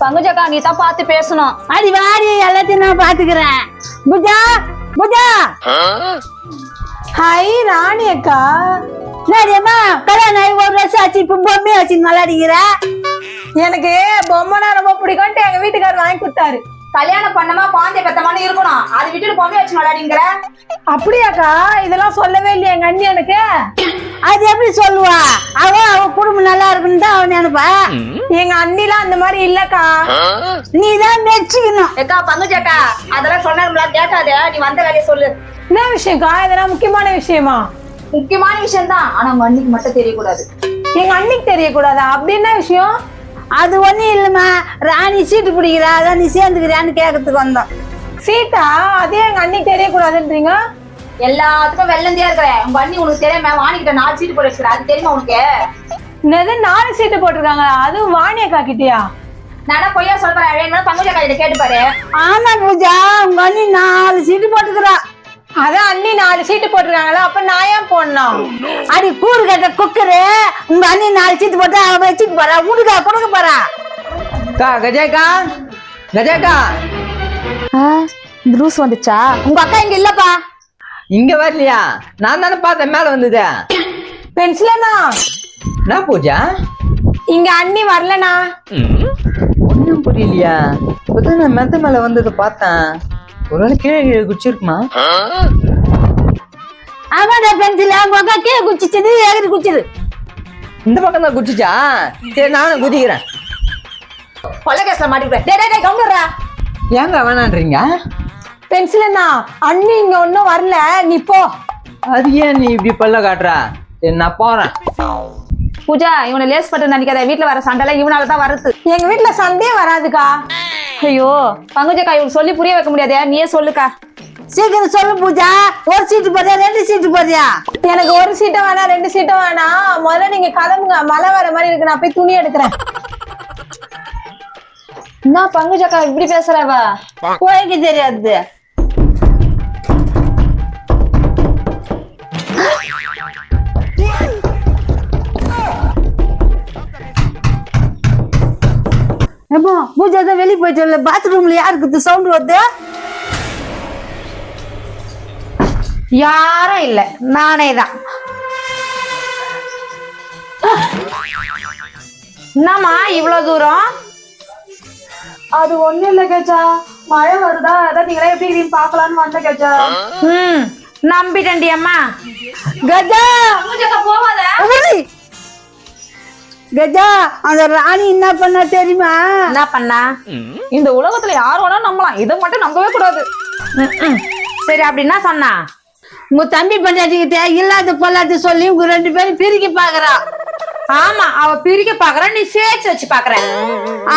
பங்குஜக்கா நீ தான் பார்த்து பேசணும். அடி வாடி எல்லாத்தையும் நான் பாத்துக்கிறேன் புஜா புஜா. ஹாய் ராணி அக்கா. என்னடியம்மா கல்யாணம் ஆகி ஒரு வருஷம் ஆச்சு இப்ப பொம்மையை வச்சு நல்லாடிக்கிற எனக்கு பொம்மைனா ரொம்ப பிடிக்கும்ட்டு எங்க வீட்டுக்காரர் வாங்கி கொடுத்தாரு. கல்யாணம் பண்ணமா குழந்தை பெத்தமானு இருக்கணும். அதை விட்டுட்டு பொம்மை வச்சு விளையாடிங்கிற அப்படியாக்கா இதெல்லாம் சொல்லவே இல்லையா எங்க அண்ணி எனக்கு. அது எப்படி சொல்லுவா? அவ அவ குடும்பம் நல்லா இருக்குன்னு தான் அவன் நினைப்பா எங்க அண்ணிலாம் அந்த மாதிரி இல்லக்கா. நீ தான் மெச்சிக்கணும். ஏக்கா பங்குஜக்கா அதெல்லாம் சொன்னாருங்களா கேட்காத. நீ வந்த வேலையை சொல்லு. என்ன விஷயம்க்கா? இதெல்லாம் முக்கியமான விஷயமா? முக்கியமான விஷயம் தான் ஆனா உங்க அண்ணிக்கு மட்டும் தெரியக்கூடாது. எங்க அண்ணிக்கு தெரியக்கூடாதா? அப்படி என்ன விஷயம்? அது ஒண்ணும் இல்லம்மா. ராணி சீட்டு பிடிக்கிறா. அதான் நீ சேர்ந்துக்கிறியான்னு கேட்கறதுக்கு வந்தோம். சீதா அதே எங்க அண்ணிக்கு தெரியக்கூடாதுன்றீங்க? எல்லாத்துக்கும் வெள்ளந்தியா இருக்கிற. உங்க அண்ணி உனக்கு தெரியாம வாணிக்கிட்ட நாலு சீட்டு போட்டு வச்சுக்கிற அது தெரியுமா உனக்கு? என்னது நாலு சீட்டு போட்டிருக்காங்க? அதுவும் வாணி அக்கா கிட்டயா? நானா பொய்யா சொல்றேன் வேணும்னா பங்குஜக்கா கிட்ட கேட்டு பாரு. ஆமா பூஜா. உங்க அண்ணி நாலு சீட்டு போட்டுக்கிறா. அதான் அண்ணி நாலு சீட்டு போட்டிருக்காங்களா அப்ப நான் ஏன் போடணும்? அடி கூறு கட்ட குக்கரு. உங்க அண்ணி நாலு சீட்டு போட்டு அவ வச்சுட்டு போறா. உடுக்கா கொடுக்க போறா. அக்கா கஜாக்கா கஜாக்கா ரூஸ் வந்துச்சா? உங்க அக்கா இங்க இல்லப்பா. இங்க வரலையா? நான் தானே பார்த்தேன் மேல வந்தது. பென்சிலண்ணா. என்ன பூஜா? இங்க அண்ணி வரலண்ணா. ஒன்றும் புரியலையா? இப்பதான் நான் மெத்த மேல வந்ததை பார்த்தேன். ஒருவேளை கீழே கீழே குச்சிருக்குமா? ஆமாடா பென்சில் உங்க அக்கா கீழே குச்சிச்சது எகிரி குச்சிரு இந்த பக்கம் தான் குச்சிச்சா? சரி நானும் குதிக்கிறேன். கொலை கேஸ்ல மாட்டிக்கிறேன் டேய் டேய், டேய் கவுண்டரா ஏங்க வேணான்றீங்க? பென்சிலண்ணா அண்ணி இங்க ஒன்னும் வரல. நீ போ. அது ஏன் நீ இப்படி பல்ல காட்டுற? சரி நான் போறேன். பூஜா இவனை லேஸ் பட்டு நினைக்காத. வீட்டுல வர சண்டை இவனால தான் வருது. எங்க வீட்ல சண்டே வராதுக்கா. ஐயோ பங்குஜக்கா இவனுக்கு சொல்லி புரிய வைக்க முடியாதே. நீயே சொல்லுக்கா. சீக்கிரம் சொல்லு பூஜா. ஒரு சீட்டு போறியா ரெண்டு சீட்டு போறியா? எனக்கு ஒரு சீட்டும் வேணாம் ரெண்டு சீட்டும் வேணாம். முதல்ல நீங்க கிளம்புங்க. மழை வர மாதிரி இருக்கு. நான் போய் துணி எடுக்கிறேன். என்ன பங்குஜக்கா இப்படி பேசுறவ? போய்க்கு தெரியாது. ஏம்மா, பூஜா தான் வெளியே போயிட்டு வரல. பாத்ரூம்ல யாருக்கு சவுண்ட் வருது? யாரும் இல்ல. நானே தான். என்னம்மா இவ்வளவு தூரம்? அது ஒண்ணு இல்ல கஜா. மழை வருதா? அதான் நீங்களே எப்படி இருக்கீங்க பாக்கலாம்னு வந்த கஜா. ம் நம்பிட்டேன்டி அம்மா. கஜா! போவாத. கஜா அந்த ராணி என்ன பண்ணா தெரியுமா? என்ன பண்ணா? இந்த உலகத்துல யார் வேணா நம்பலாம். இதை மட்டும் நம்பவே கூடாது. சரி அப்படின்னா சொன்னா? உங்க தம்பி பஞ்சாயத்துக்கிட்ட இல்லாத பொல்லாத சொல்லி உங்க ரெண்டு பேரும் பிரிக்க பாக்குறா. ஆமா அவ பிரிக்க பாக்குறா நீ சேர்த்து வச்சு பாக்குற.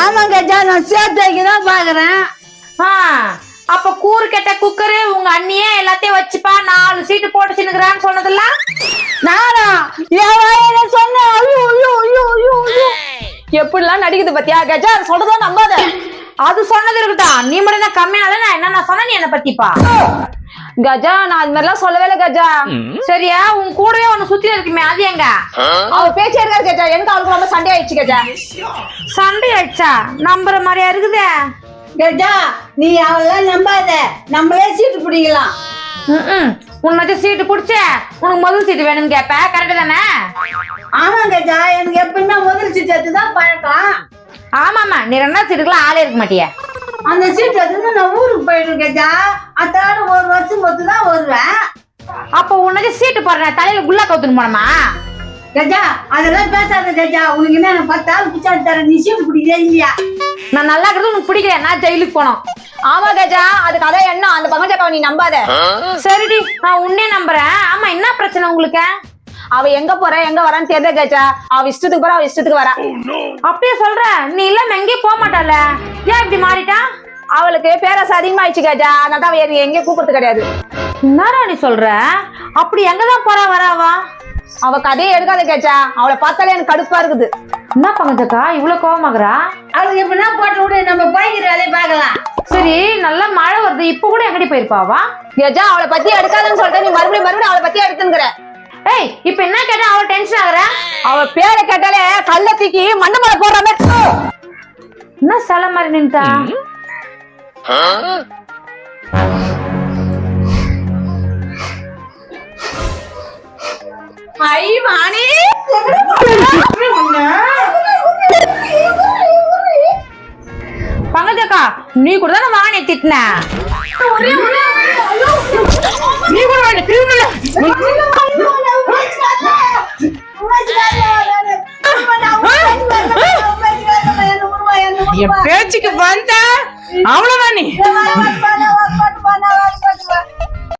ஆமா கஜா நான் சேர்த்து வைக்க தான் பாக்குறேன். ஆ, அப்ப கூறு கெட்ட குக்கரு உங்க அண்ணியே எல்லாத்தையும் வச்சுப்பா நாலு சீட்டு போட்டு சின்னுக்குறான்னு சொன்னதுல நானா? என் சொன்னேன் ஐயோ ஐயோ ஐயோ ஐயோ எப்படிலாம் நடிக்குது பாத்தியா? கஜா அது சொல்றதா நம்பாத. அது சொன்னது இருக்கட்டும். நீ மட்டும் என்ன கம்மியால நான் என்ன நான் சொன்ன நீ என்ன பத்திப்பா? கஜா நான் அது மாதிரிலாம் சொல்லவே இல்லை கஜா. சரியா? உன் கூடவே ஒண்ணு சுத்தி இருக்குமே அது எங்க? அவ பேச்சே இருக்காது கஜா. எனக்கு அவளுக்கு ரொம்ப சண்டை ஆயிடுச்சு கஜா? சண்டை ஆயிடுச்சா? நம்புற மாதிரியா இருக்குதே? கஜா நீ அவெல்லாம் நம்பாத. நம்மளே சீட்டு பிடிக்கலாம். உன்னை சீட்டு புடிச்ச உனக்கு முதல் சீட்டு வேணும்னு கேப்ப கரெக்ட் தானே? ஆமா கஜா எனக்கு எப்படின்னா முதல் சீட்டு எடுத்து தான் பழக்கம். ஆமாமா நீ ரெண்டாவது சீட்டுக்குலாம் ஆளே இருக்க மாட்டிய. அந்த சீட்டு எடுத்து நான் ஊருக்கு போயிடும் கஜா அத்தாட ஒரு வருஷம் பொத்து தான் வருவேன். அப்ப உனக்கு சீட்டு போடுறேன் தலையில குள்ளா கவுத்துன்னு போனமா கஜா அதெல்லாம் பேசாத கஜா உனக்கு என்ன நான் பத்து ஆள் பிச்சாடி தரேன். நீ சீட்டு பிடிக்கிறே இல்லையா நான் நல்லா இருக்கிறது உனக்கு பிடிக்கல. நான் ஜெயிலுக்கு போனோம். ஆமா கஜா அதுக்கு அதான் என்ன அந்த பங்கஜாக்காவை நீ நம்பாத. சரிடி நான் உன்னே நம்புறேன். ஆமா என்ன பிரச்சனை உங்களுக்கு? அவ எங்க போற எங்க வரான்னு தெரியல கஜா அவ இஷ்டத்துக்கு போற அவ இஷ்டத்துக்கு வரா. அப்படியே சொல்ற. நீ இல்லாம எங்கேயும் போக மாட்டால ஏன் இப்படி மாறிட்டா? அவளுக்கு பேராசை அதிகமாயிடுச்சு கஜா அதனால தான் அவ எங்கேயும் கூப்பிடுறது கிடையாது. என்னடா நீ சொல்ற? அப்படி எங்கதான் போறா வராவா அவ கதையை எடுக்காத கஜா அவளை பார்த்தாலே எனக்கு கடுப்பா இருக்குது. என்ன பங்கஜக்கா? இவ்வளவு கோவமாகறா? அவளுக்கு எப்படின்னா போட்டு விடு நம்ம போய்க்கிற வேலையை பார்க்கலாம். சரி நல்லா மழை வருது. இப்ப கூட எங்கடி போயிருப்பாவா கஜா அவளை பத்தி எடுக்காதன்னு சொல்லிட்டு நீ மறுபடியும் மறுபடியும் அவளை பத்தி எடுத்துங்கிற. ஏய் இப்ப என்ன கேட்டா அவ டென்ஷன் ஆகுற? அவ பேரை கேட்டாலே கல்ல தூக்கி மண்ணு மேல போடுற மாதிரி. என்ன சில மாதிரி நின்ட்டா ஐ வாணி பங்கஜக்கா நீ கூட தானே வாணி திட்டின நீ கூட வாணி திரும்பல என் பேச்சுக்கு வந்த அவ்வளவுதான் நீ